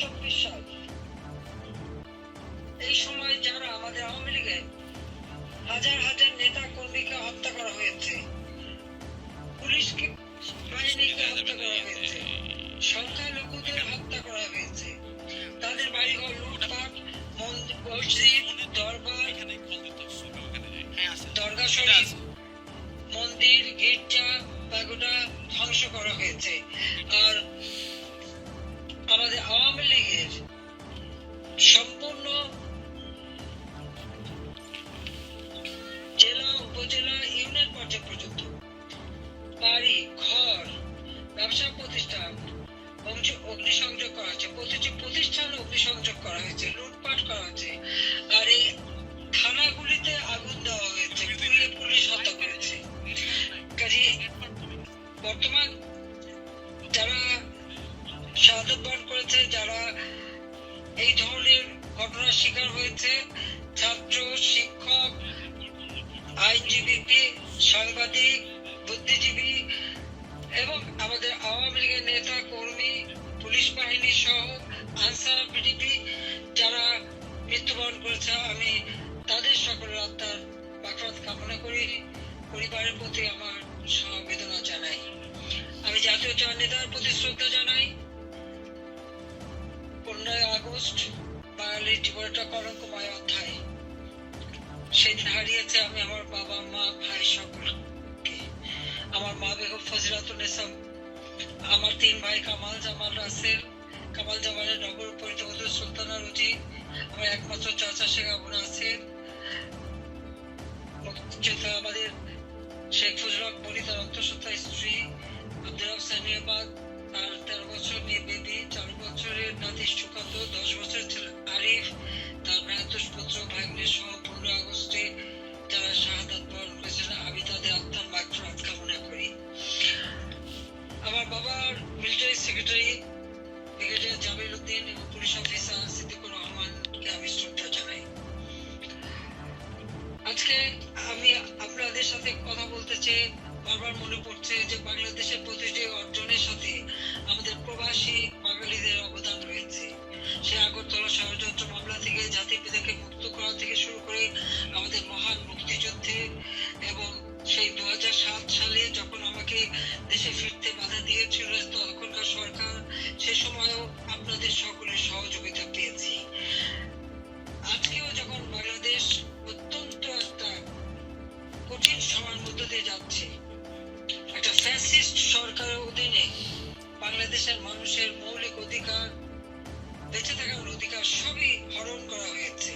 চব্বিশ সাল এই সময় যারা আমাদের আওয়ামী লীগের হাজার হাজার নেতা কর্মীকে হত্যা করা হয়েছে, পুলিশকে বাহিনীকে হত্যা করা হয়েছে সংখ্যালঘুদের হত্যা করা হয়েছে, তাদের বাড়িঘর, লুটপাট মসজিদ, দরবার, দরগা শরীফ, মন্দির, গির্জা, পাগোডা ধ্বংস করা হয়েছে। আর ব্যবসা প্রতিষ্ঠান অগ্নিসংযোগ করা হয়েছে। প্রতিটি প্রতিষ্ঠানে অগ্নিসংযোগ করা হয়েছে, লুটপাট করা হয়েছে, আর এই থানাগুলিতে আগুন দেওয়া হয়েছে পুলিশ হত্যা করেছে। কাজে বর্তমান যারা শাহাদত করেছে, যারা এই ধরনের ঘটনার শিকার হয়েছে, ছাত্র, শিক্ষক, আইনজীবী, সাংবাদিক বাহিনী সহ আনসার পিডিপি যারা মৃত্যুবরণ করেছে, আমি তাদের সকলের আত্মার বাকরাত কামনা করি। পরিবারের প্রতি আমার সমবেদনা জানাই। আমি জাতীয় চার নেতার প্রতি শ্রদ্ধা জানাই। পনেরোই আগস্ট বাঙালির জীবনটা কলঙ্কময় অধ্যায়। সেদিন হারিয়েছে আমি আমার বাবা, মা, ভাই সকলকে। আমার মা বেগম ফজিলাতুন্নেসা আমার তিন ভাই কামাল, জামাল, রাসেল কামাল জামালের নগর পরিচালিত সুলতানা রুজি আমার একমাত্র চাচা শেখ আবু নাসির মুক্তিযোদ্ধা আমাদের শেখ ফজল আকবরী তার অন্তঃসত্ত্বা স্ত্রী আব্দুল সানিয়াবাদ তার তেরো বছর নিয়ে বেবি, চার বছরের নাতি সুকান্ত, দশ বছরের ছেলে আরিফ, তার ভ্রাতুষ পুত্র ভাগ্নের সহ পনেরো আগস্টে যারা শাহাদাত বরণ করেছেন, আমি তাদের আত্মার মাগফিরাত কামনা করি। আমার বাবার military secretary brigadier Jamil Uddin এবং পুলিশ অফিসার সিদ্দিকুর রহমানকে আমি শ্রদ্ধা জানাই। আজকে আমি আপনাদের সাথে কথা বলতে চেয়ে বারবার মনে পড়ছে যে বাংলাদেশের প্রতিটি অর্জনের সাথে আমাদের প্রবাসী বাঙালিদের ফ্যাসিস্ট সরকারের অধীনে বাংলাদেশের মানুষের মৌলিক অধিকার বেঁচে থাকার অধিকার সবই হরণ করা হয়েছে।